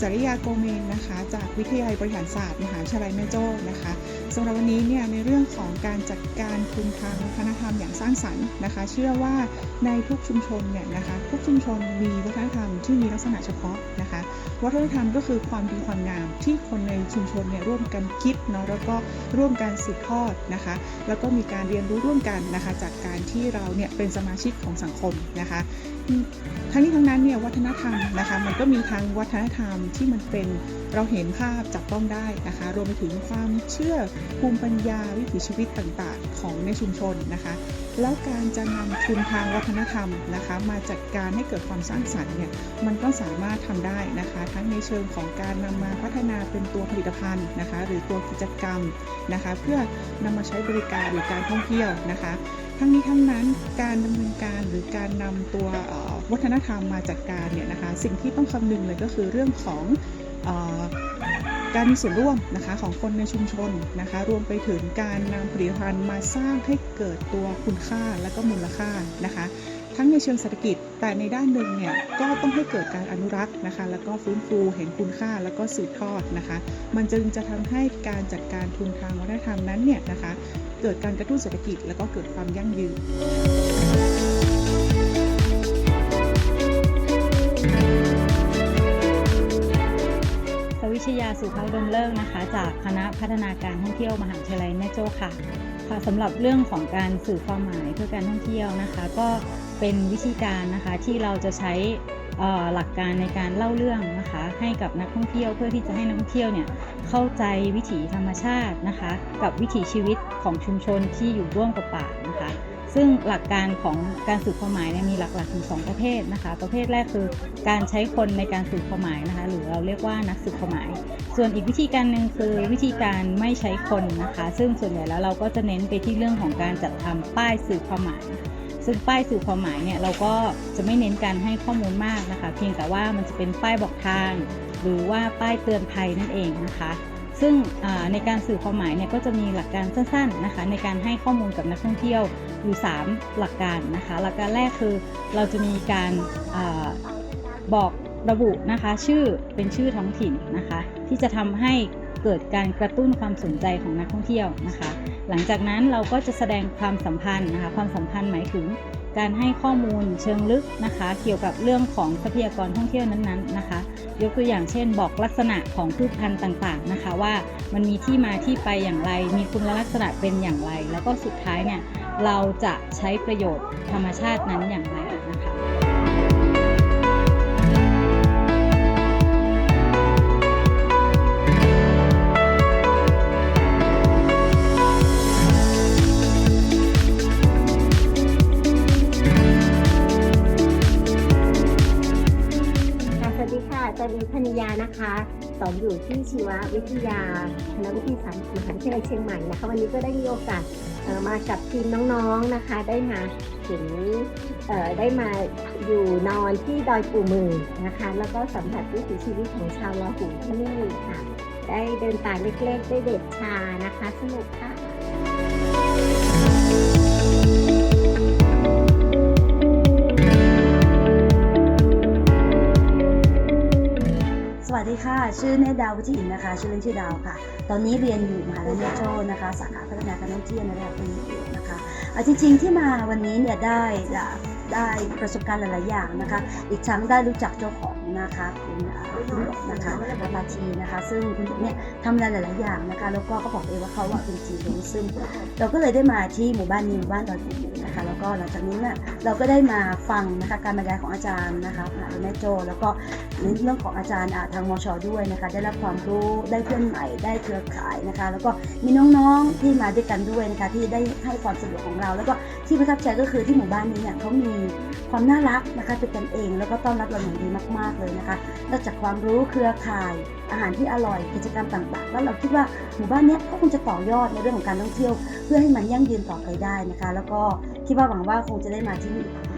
จริยาโกเมนนะคะ จากวิทยาลัยบริหารศาสตร์ มหาวิทยาลัยแม่โจ้นะคะ สำหรับวันนี้เนี่ยในเรื่องของการจัดการคุมทางวัฒนธรรมอย่างสร้างสรรค์นะคะ เชื่อว่าในทุกชุมชนเนี่ยนะคะทุกชุมชนมีวัฒนธรรมที่มีลักษณะเฉพาะนะคะ วัฒนธรรมก็คือความดีความงามที่คนในชุมชนเนี่ยร่วมกันคิดเนาะแล้วก็ร่วมกันสืบทอดนะคะ แล้วก็มีการเรียนรู้ร่วมกันนะคะ จากการที่เราเนี่ยเป็นสมาชิกของสังคมนะคะทั้งนี้ทั้งนั้นเนี่ยวัฒนธรรมนะคะมันก็มีทั้งวัฒนธรรมที่มันเป็นเราเห็นภาพจับต้องได้นะคะ รวมไปถึงความเชื่อภูมิปัญญาวิถีชีวิตต่างๆ ของในชุมชนนะคะ แล้วการจะนำทุนทางวัฒนธรรมนะคะ มาจัดการให้เกิดความสร้างสรรค์เนี่ยมันก็สามารถทำได้นะคะ ทั้งในเชิงของการนำมาพัฒนาเป็นตัวผลิตภัณฑ์นะคะ หรือตัวกิจกรรมนะคะ เพื่อนำมาใช้บริการหรือการท่องเที่ยวนะคะทั้งนี้ทั้งนั้นการดำเนินการหรือการนำตัววัฒนธรรมมาจัดการเนี่ยนะคะ สิ่งที่ต้องคำนึงเลยก็คือเรื่องของ การมีส่วนร่วมนะคะของคนในชุมชนนะคะ รวมไปถึงการนำผลิตภัณฑ์มาสร้างให้เกิดตัวคุณค่าและก็มูลค่านะคะ ทั้งในเชิงเศรษฐกิจ แต่ในด้านหนึ่งเนี่ยก็ต้องให้เกิดการอนุรักษ์นะคะ แล้วก็ฟื้นฟูเห็นคุณค่าแล้วก็สืบทอดนะคะ มันจึงจะทำให้การจัดการทุนทางวัฒนธรรมนั้นเนี่ยนะคะ เกิดการกระตุ้นเศรษฐกิจ แล้วก็เกิดความยั่งยืน สุภาพดมเลิกนะคะ จากคณะพัฒนาการท่องเที่ยวมหาวิทยาลัยแม่โจ้ค่ะค่ะสำหรับเรื่องของการสื่อความหมายเพื่อการท่องเที่ยวนะคะ ก็เป็นวิธีการนะคะที่เราจะใช้หลักการในการเล่าเรื่องนะคะให้กับนักท่องเที่ยวเพื่อที่จะให้นักท่องเที่ยวเนี่ยเข้าใจวิถีธรรมชาตินะคะ กับวิถีชีวิตของชุมชนที่อยู่ร่วมกับป่านะคะ ซึ่งหลักการของการสื่อความหมายเนี่ยมีหลักๆอยู่สองประเภทนะคะ ประเภทแรกคือการใช้คนในการสื่อความหมายนะคะ หรือเราเรียกว่านักสื่อความหมาย ส่วนอีกวิธีการหนึ่งคือวิธีการไม่ใช้คนนะคะ ซึ่งส่วนใหญ่แล้วเราก็จะเน้นไปที่เรื่องของการจัดทำป้ายสื่อความหมาย ซึ่งป้ายสื่อความหมายเนี่ยเราก็จะไม่เน้นการให้ข้อมูลมากนะคะ เพียงแต่ว่ามันจะเป็นป้ายบอกทาง หรือว่าป้ายเตือนภัยนั่นเองนะคะ ซึ่งในการสื่อความหมายเนี่ยก็จะมีหลักการสั้นๆนะคะในการให้ข้อมูลกับนักท่องเที่ยวอยู่ 3 หลักการนะคะหลักการแรกคือเราจะมีการอาบอกระบุนะคะชื่อเป็นชื่อท้องถิ่นนะคะที่จะทำให้เกิดการกระตุ้นความสนใจของนักท่องเที่ยวนะคะ หลังจากนั้นเราก็จะแสดงความสัมพันธ์นะคะความสัมพันธ์หมายถึง การให้ข้อมูลเชิงลึกนะคะ เกี่ยวกับเรื่องของทรัพยากรท่องเที่ยวนั้นๆนะคะ ยกตัวอย่างเช่น บอกลักษณะของพืชพันธุ์ต่างๆนะคะ ว่ามันมีที่มาที่ไปอย่างไร มีคุณลักษณะเป็นอย่างไร แล้วก็สุดท้ายเนี่ยเราจะใช้ประโยชน์ธรรมชาตินั้นอย่างไร นะคะ สอนอยู่ที่ชีววิทยาคณะวิทยาศาสตร์มหาวิทยาลัยเชียงใหม่นะคะวันนี้ก็ได้มีโอกาสมากับทีมน้องๆนะคะ ได้มาถึงเอ่อได้มาอยู่นอนที่ดอยปู่มือนะคะ แล้วก็สัมผัสวิถีชีวิตของชาวลาหูที่นี่ค่ะ ได้เดินป่าเล็กๆ ได้เด็ดชานะคะ สนุกค่ะ ชื่อเนตดาววุฒิอินนะคะ ชื่อเล่นชื่อดาวค่ะ ตอนนี้เรียนอยู่มหาลัยเมโจนะคะ สาขาพัฒนาการท่องเที่ยวในระดับปริญญาเอกนะคะอะจริงๆที่มาวันนี้เนี่ยได้ได้ประสบการณ์หลายๆอย่างนะคะ อีกทั้งได้รู้จักเจ้าของ นะคะคุณอะคุณหยกนะคะอาปาทีนะคะ ซึ่งคุณเนี่ยทำอะไรหลาย ๆ อย่างนะคะ แล้วก็เขาบอกเองว่าเขาอะเป็นจีนซึ่ง เราก็เลยได้มาที่หมู่บ้านนี้หมู่บ้านดอยปูหมูนะคะ แล้วก็หลังจากนี้เนี่ยเราก็ได้มาฟังนะคะการบรรยายของอาจารย์นะคะแม่โจ้แล้วก็ในเรื่องของอาจารย์ทางมชด้วยนะคะ ได้รับความรู้ได้เพื่อนใหม่ได้เครือข่ายนะคะ แล้วก็มีน้อง ๆ ที่มาด้วยกันด้วยนะคะที่ได้ให้ความสะดวกของเรา แล้วก็ที่ประทับใจก็คือที่หมู่บ้านนี้เนี่ยเขามีความน่ารักนะคะเป็นกันเอง แล้วก็ต้อนรับเราอย่างดีมาก ๆเลยนะคะนอกจากความรู้เครือข่าย อาหารที่อร่อยกิจกรรมต่างๆ แล้วเราคิดว่าหมู่บ้านนี้ก็คงจะต่อยอดในเรื่องของการท่องเที่ยว เพื่อให้มันยั่งยืนต่อไปได้นะคะ แล้วก็คิดว่าหวังว่าคงจะได้มาที่นี่อีก